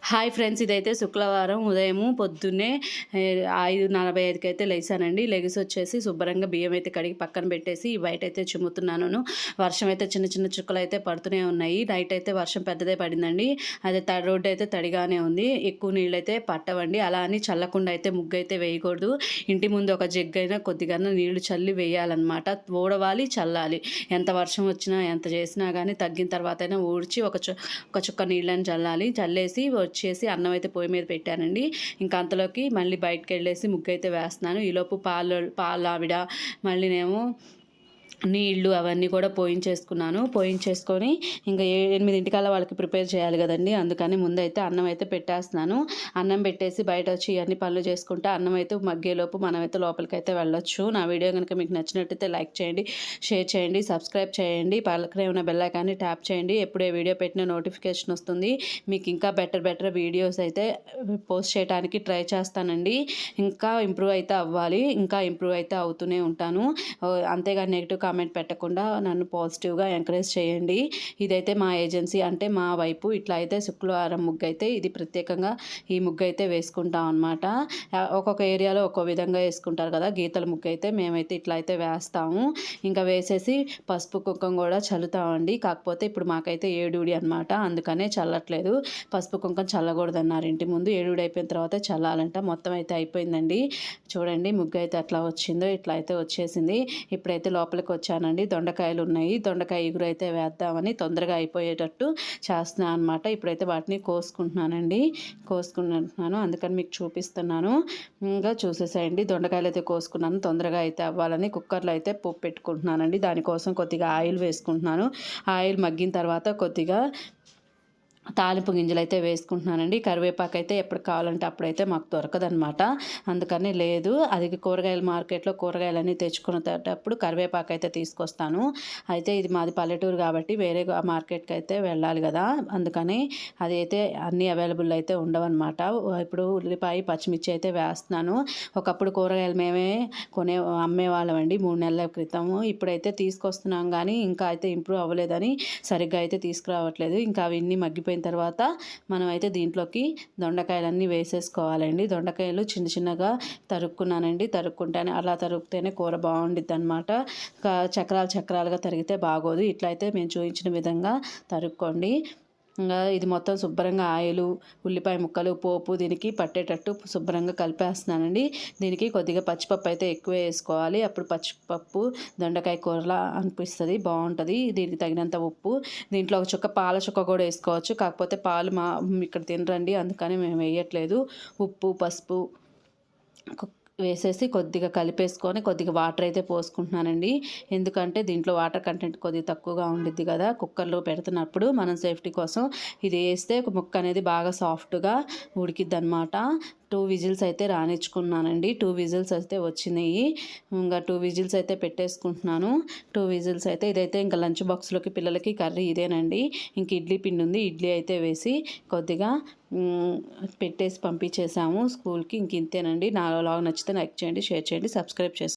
Hi friends ఇదైతే శుక్రవారం ఉదయము పొద్దున్నే ఐదు నలభై ఐదుకి అయితే లేచానండి. లెగిసి వచ్చేసి శుభ్రంగా బియ్యం అయితే కడిగి పక్కన పెట్టేసి బయట అయితే చిమ్ముతున్నాను. వర్షం అయితే చిన్న చిన్న చుక్కలు అయితే పడుతూనే ఉన్నాయి. నైట్ అయితే వర్షం పెద్దదే పడిందండి. అదే రోడ్డు అయితే తడిగానే ఉంది. ఎక్కువ నీళ్ళు అయితే పట్టవండి. అలా అని చల్లకుండా అయితే ముగ్గు అయితే వేయకూడదు. ఇంటి ముందు ఒక జగ్గు అయినా కొద్దిగా నీళ్ళు చల్లి వేయాలన్నమాట. ఊడవాలి చల్లాలి. ఎంత వర్షం వచ్చినా ఎంత చేసినా కానీ తగ్గిన తర్వాత అయినా ఊడ్చి ఒక చు ఒక చుక్క నీళ్ళని చల్లాలి. చల్లేసి వచ్చేసి అన్నం అయితే పొయ్యి మీద పెట్టానండి. ఇంకా అంతలోకి మళ్ళీ బయటకు వెళ్ళేసి ముగ్గు అయితే వేస్తున్నాను. ఈలోపు పాలు పాలు ఆవిడ మళ్ళీనేమో నీళ్ళు అవన్నీ కూడా పోయించేసుకున్నాను. పోయించేసుకొని ఇంకా ఏ ఎనిమిదింటికల్లా వాళ్ళకి ప్రిపేర్ చేయాలి కదండి. అందుకని ముందైతే అన్నం అయితే పెట్టేస్తున్నాను. అన్నం పెట్టేసి బయట వచ్చి ఇవన్నీ పనులు చేసుకుంటే అన్నం అయితే మగ్గేలోపు మనమైతే లోపలికి అయితే వెళ్ళొచ్చు. నా వీడియో కనుక మీకు నచ్చినట్టయితే లైక్ చేయండి షేర్ చేయండి సబ్స్క్రైబ్ చేయండి పక్కనే ఉన్న బెల్లైకాన్ని ట్యాప్ చేయండి. ఎప్పుడే వీడియో పెట్టిన నోటిఫికేషన్ వస్తుంది. మీకు ఇంకా బెటర్ బెటర్ వీడియోస్ అయితే పోస్ట్ చేయడానికి ట్రై చేస్తానండి. ఇంకా ఇంప్రూవ్ అయితే అవ్వాలి. ఇంకా ఇంప్రూవ్ అయితే అవుతూనే ఉంటాను. అంతేగాని నెగిటివ్ కామెంట్ పెట్టకుండా నన్ను పాజిటివ్గా ఎంకరేజ్ చేయండి. ఇదైతే మా ఏజెన్సీ అంటే మా వైపు ఇట్లా అయితే శుక్రవారం ముగ్గు అయితే ఇది ప్రత్యేకంగా ఈ ముగ్గు అయితే వేసుకుంటాం అనమాట ఒక్కొక్క ఏరియాలో ఒక్కో విధంగా వేసుకుంటారు కదా గీతల ముగ్గు అయితే మేమైతే ఇట్లా అయితే వేస్తాము. ఇంకా వేసేసి పసుపు కుంకం కూడా చల్లుతామండి. కాకపోతే ఇప్పుడు మాకైతే ఏడుడి అనమాట అందుకనే చల్లట్లేదు. పసుపు కుంకం చల్లకూడదు అన్నారు ఇంటి ముందు ఏడుడి అయిపోయిన తర్వాత చల్లాలంట మొత్తం అయితే అయిపోయిందండి. చూడండి ముగ్గు అయితే అట్లా వచ్చిందో ఇట్లా అయితే వచ్చేసింది. ఇప్పుడైతే లోపలికి వచ్చానండి దొండకాయలు ఉన్నాయి దొండకాయ ఇగురు అయితే వేద్దామని తొందరగా అయిపోయేటట్టు చేస్తున్నాను అనమాట ఇప్పుడైతే వాటిని కోసుకుంటున్నానండి. కోసుకుంటున్నాను. అందుకని మీకు చూపిస్తున్నాను. ఇంకా చూసేసేయండి. దొండకాయలు అయితే కోసుకున్నాను. తొందరగా అయితే అవ్వాలని కుక్కర్లో అయితే పప్పు పెట్టుకుంటున్నానండి. దానికోసం కొద్దిగా ఆయిల్ వేసుకుంటున్నాను. ఆయిల్ మగ్గిన తర్వాత కొద్దిగా తాలింపు గింజలు అయితే వేసుకుంటున్నానండి. కరివేపాకు అయితే ఎప్పుడు కావాలంటే అప్పుడైతే మాకు దొరకదనమాట అందుకని లేదు. అది కూరగాయల మార్కెట్లో కూరగాయలన్నీ తెచ్చుకునేటప్పుడు కరివేపాకు అయితే తీసుకొస్తాను. అయితే ఇది మాది పల్లెటూరు కాబట్టి వేరే మార్కెట్కి అయితే వెళ్ళాలి కదా. అందుకని అది అయితే అన్నీ అవైలబుల్ అయితే ఉండవన్నమాట. ఇప్పుడు ఉల్లిపాయ పచ్చిమిర్చి అయితే వేస్తున్నాను. ఒకప్పుడు కూరగాయలు మేమే కొనే అమ్మేవాళ్ళమండి. మూడు నెలల క్రితము. ఇప్పుడైతే తీసుకొస్తున్నాం కానీ ఇంకా అయితే ఇంప్రూవ్ అవ్వలేదని సరిగ్గా అయితే తీసుకురావట్లేదు. ఇంకా అవన్నీ మగ్గిపోయి మగ్గిపోయిన తర్వాత మనం అయితే దీంట్లోకి దొండకాయలన్నీ వేసేసుకోవాలండి. దొండకాయలు చిన్న చిన్నగా తరుక్కున్నానండి. తరుక్కుంటేనే అలా తరుక్కుతేనే కూర బాగుండిద్ది అనమాట చక్రాలు చక్రాలుగా తరిగితే బాగోదు. ఇట్లా అయితే మేము చూపించిన విధంగా తరుక్కోండి. ఇంకా ఇది మొత్తం శుభ్రంగా ఆయిలు ఉల్లిపాయ ముక్కలు పోపు దీనికి పట్టేటట్టు శుభ్రంగా కలిపేస్తున్నానండి. దీనికి కొద్దిగా పచ్చిపప్పు అయితే ఎక్కువ వేసుకోవాలి. అప్పుడు పచ్చిపప్పు దొండకాయ కూరలా అనిపిస్తుంది బాగుంటుంది. దీనికి తగినంత ఉప్పు. దీంట్లో ఒక చుక్క పాల చుక్క కూడా వేసుకోవచ్చు. కాకపోతే పాలు మా ఇక్కడ తినరండి అందుకని మేము వేయట్లేదు. ఉప్పు పసుపు వేసేసి కొద్దిగా కలిపేసుకొని కొద్దిగా వాటర్ అయితే పోసుకుంటున్నానండి. ఎందుకంటే దీంట్లో వాటర్ కంటెంట్ కొద్దిగా తక్కువగా ఉండిద్ది కదా కుక్కర్లో పెడుతున్నప్పుడు మనం సేఫ్టీ కోసం ఇది వేస్తే ముక్క అనేది బాగా సాఫ్ట్గా ఉడికిద్ది అనమాట టూ విజిల్స్ అయితే రానిచ్చుకున్నానండి. టూ విజిల్స్ అయితే వచ్చినాయి. ఇంకా టూ విజిల్స్ అయితే పెట్టేసుకుంటున్నాను. టూ విజిల్స్ అయితే ఇదైతే ఇంకా లంచ్ బాక్స్లోకి పిల్లలకి కర్రీ ఇదేనండి. ఇంక ఇడ్లీ పిండి ఉంది ఇడ్లీ అయితే వేసి కొద్దిగా పెట్టేసి పంపించేసాము. స్కూల్కి ఇంక ఇంతేనండి. నా లాగ్ నచ్చితే లైక్ చేయండి షేర్ చేయండి సబ్స్క్రైబ్ చేసుకోండి.